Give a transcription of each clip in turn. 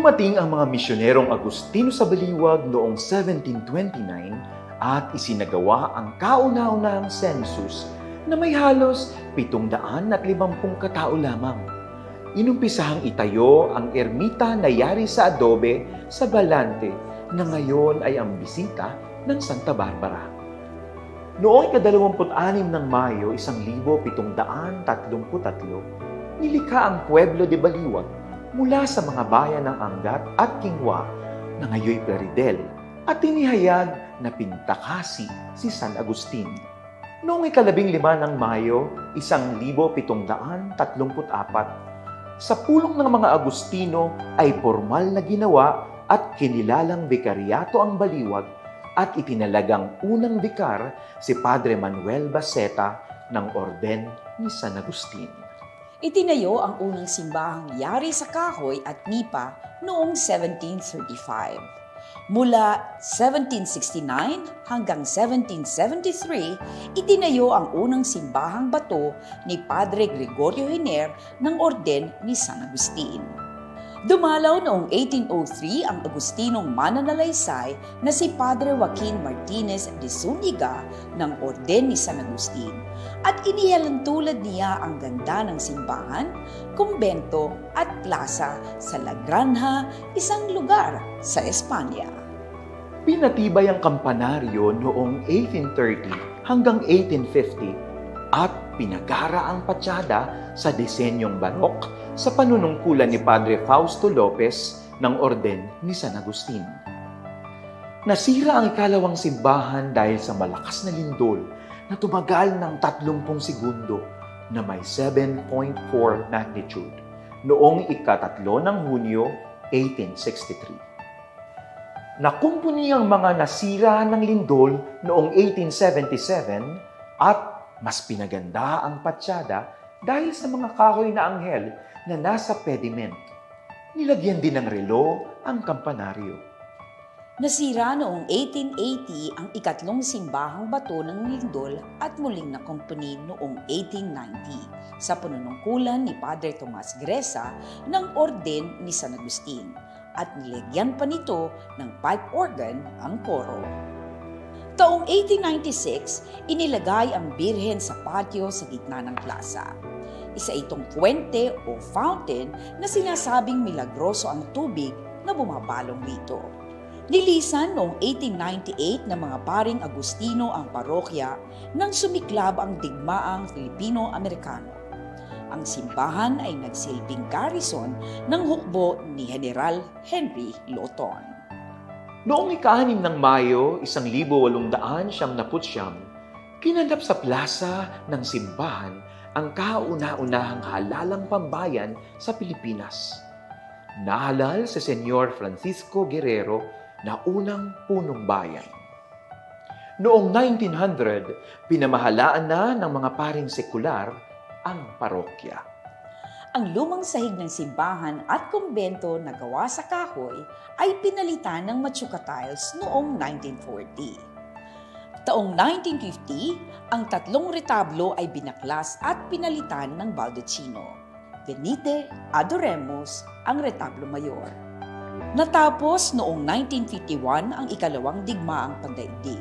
Dumating ang mga misyonerong Agustino sa Baliwag noong 1729 at isinagawa ang kauna-unahang census na may halos 750 katao lamang. Inumpisahang itayo ang ermita na yari sa adobe sa Balante na ngayon ay ang bisita ng Santa Barbara. Noong ikadalawamput-anim ng Mayo, 1733, nilikha ang Pueblo de Baliwag mula sa mga bayan ng Angat at Kingwa na ngayoy Plaridel at tinihayag na Pintakasi si San Agustin. Noong ikalabing lima ng Mayo, isang libo pitong daan tatlumput apat, sa pulong ng mga Agustino ay formal na ginawa at kinilalang bikaryato ang baliwag at itinalagang unang bikar si Padre Manuel Baseta ng Orden ni San Agustin. Itinayo ang unang simbahang yari sa kahoy at nipa noong 1735. Mula 1769 hanggang 1773, itinayo ang unang simbahang bato ni Padre Gregorio Hiner ng Orden ni San Agustin. Dumalaw noong 1803 ang Agustinong mananalaysay na si Padre Joaquin Martinez de Zuniga ng Orden ni San Agustin at inihalang tulad niya ang ganda ng simbahan, kumbento at plaza sa La Granja, isang lugar sa Espanya. Pinatibay ang kampanaryo noong 1830 hanggang 1850 at pinagara ang patsyada sa disenyong barok sa panunungkulan ni Padre Fausto Lopez ng Orden ni San Agustin. Nasira ang ikalawang simbahan dahil sa malakas na lindol na tumagal ng 30 segundo na may 7.4 magnitude noong ikatatlo ng Hunyo 1863. Nakumpuni ang mga nasira ng lindol noong 1877 at mas pinaganda ang patsyada dahil sa mga kahoy na anghel na nasa pediment. Nilagyan din ng relo ang kampanaryo. Nasira noong 1880 ang ikatlong simbahang bato ng lindol at muling nakumpuni noong 1890 sa panunungkulan ni Padre Tomas Gresa ng Orden ni San Agustin at nilagyan pa nito ng pipe organ ang koro. Taong 1896, inilagay ang birhen sa patio sa gitna ng plaza. Isa itong puwente o fountain na sinasabing milagroso ang tubig na bumabalong dito. Nilisan noong 1898 ng mga paring Agustino ang parokya nang sumiklab ang digmaang Filipino-Amerikano. Ang simbahan ay nagsilbing garrison ng hukbo ni General Henry Loton. Noong ika-6 ng Mayo, 1879, kinanap sa plaza ng simbahan ang kauna-unahang halalang pambayan sa Pilipinas. Nahalal si Senyor Francisco Guerrero na unang punong bayan. Noong 1900, pinamahalaan na ng mga paring sekular ang parokya. Ang lumang sahig ng simbahan at kumbento na gawa sa kahoy ay pinalitan ng matsuka tiles noong 1940. Taong 1950, ang tatlong retablo ay binaklas at pinalitan ng Baldacchino. Venite Adoremus ang retablo mayor. Natapos noong 1951 ang ikalawang digmaang pandaigdig.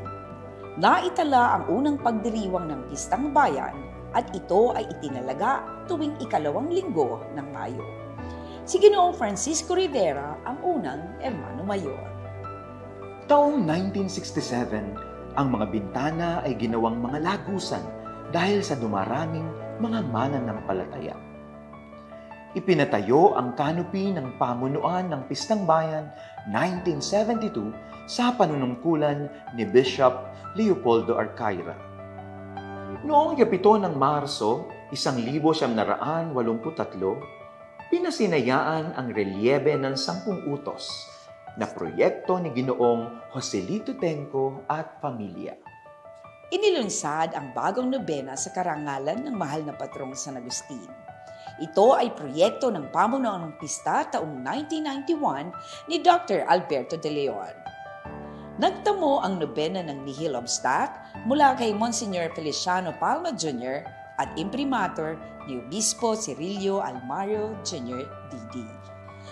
Naitala ang unang pagdiriwang ng Pistang Bayan at ito ay itinalaga tuwing ikalawang linggo ng Mayo. Si Ginoong Francisco Rivera ang unang Hermano Mayor. Taong 1967, ang mga bintana ay ginawang mga lagusan dahil sa dumaraming mga mananampalataya. Ipinatayo ang kanopi ng pamunuan ng Pistang Bayan 1972 sa panunungkulan ni Bishop Leopoldo Arcaira. Noong yapito ng Marso, 1983, pinasinayaan ang reliebe ng sampung utos na proyekto ni Ginoong Joselito Tenco at pamilya. Inilunsad ang bagong nobena sa karangalan ng mahal na patrong San Agustin. Ito ay proyekto ng pamunuan ng pista taong 1991 ni Dr. Alberto de Leon. Nagtamo ang nobena ng Nihil Obstat mula kay Monsignor Feliciano Palma Jr. at imprimatur ni Obispo Cirilio Almario Jr. D.D.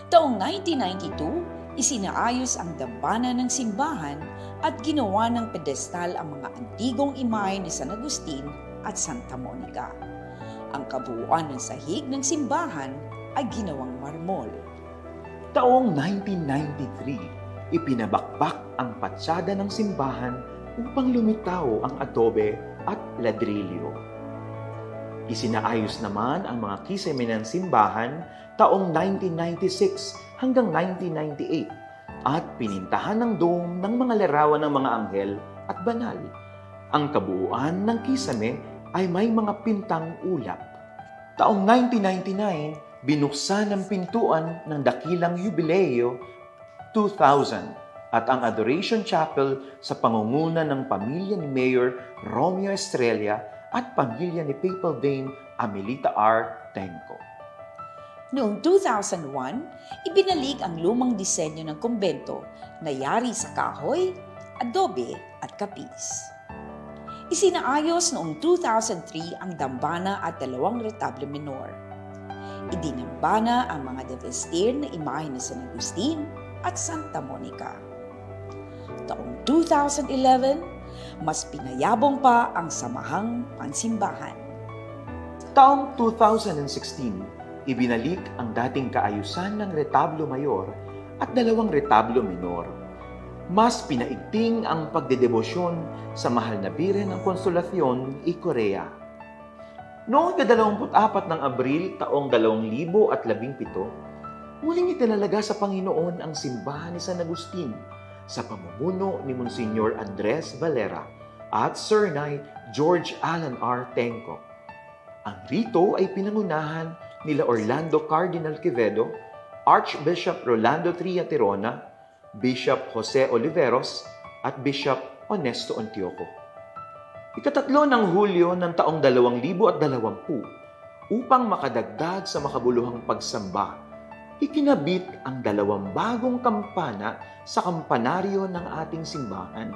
Taong 1992, isinaayos ang dambana ng simbahan at ginawa ng pedestal ang mga antigong imahe ni San Agustin at Santa Monica. Ang kabuuan ng sahig ng simbahan ay ginawang marmol. Taong 1993, ipinabakbak ang patsada ng simbahan upang lumitaw ang adobe at ladrilyo. Isinaayos naman ang mga kisame ng simbahan taong 1996 hanggang 1998 at pinintahan ng dome ng mga larawan ng mga anghel at banal. Ang kabuuan ng kisame ay may mga pintang ulap. Taong 1999, binuksan ang pintuan ng dakilang jubileo 2000 at ang Adoration Chapel sa pangunguna ng pamilya ni Mayor Romeo Estrella at pamilya ni Papal Dame Amelita R. Tenco. Noong 2001, ibinalik ang lumang disenyo ng kumbento na yari sa kahoy, adobe at kapis. Isinaayos noong 2003 ang dambana at dalawang retablo minor. Idinambana ang mga devestir na imahe ni San Agustin at Santa Monica. Taong 2011, mas pinayabong pa ang samahang pansimbahan. Taong 2016, ibinalik ang dating kaayusan ng retablo mayor at dalawang retablo minor. Mas pinaigting ang pagdedebosyon sa mahal na biren ng konsolasyon i Korea. Noong 24 ng Abril taong 2017, muling itinalaga sa Panginoon ang simbahan ni San Agustin sa pamumuno ni Monsignor Andres Valera at Sir Knight George Allen R. Tenco. Ang rito ay pinangunahan nila Orlando Cardinal Quevedo, Archbishop Rolando Triaterona, Bishop Jose Oliveros, at Bishop Honesto Antioco. Ikatatlo ng Hulyo ng taong 2020 upang makadagdag sa makabuluhang pagsamba, ikinabit ang dalawang bagong kampana sa kampanaryo ng ating simbahan.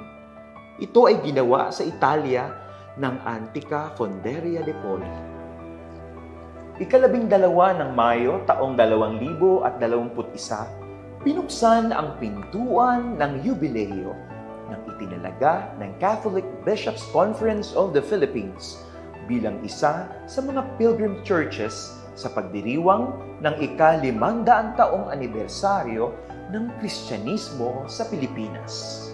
Ito ay ginawa sa Italia ng Antica Fonderia de Poli. Ikalabing dalawa ng Mayo taong 2021, pinuksan ang pintuan ng jubileo ng itinalaga ng Catholic Bishops Conference of the Philippines bilang isa sa mga pilgrim churches sa pagdiriwang ng ika-limandaan taong anibersaryo ng Kristyanismo sa Pilipinas.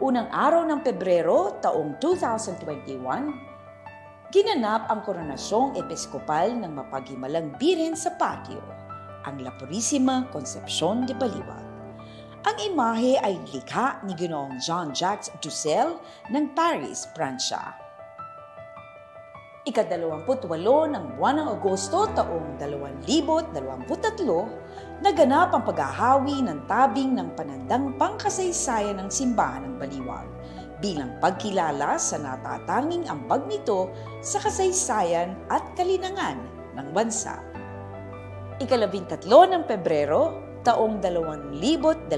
Unang araw ng Pebrero taong 2021, ginanap ang koronasyong episkopal ng mapaghimalang biren sa patio, ang La Purisima Concepcion de Baliwag. Ang imahe ay likha ni Ginoong Jean-Jacques Dussel ng Paris, Pransya. Ikadalawamputwalo ng buwan ng Agosto taong 2023, naganap ang paghahawi ng tabing ng panandang pangkasaysayan ng simbahan ng Baliwag bilang pagkilala sa natatanging ambag nito sa kasaysayan at kalinangan ng bansa. Ikalabintatlo ng Pebrero taong 2024,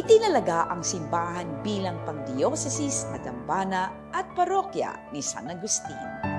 itinalaga ang simbahan bilang pangdiyocesis na dambana at parokya ni San Agustin.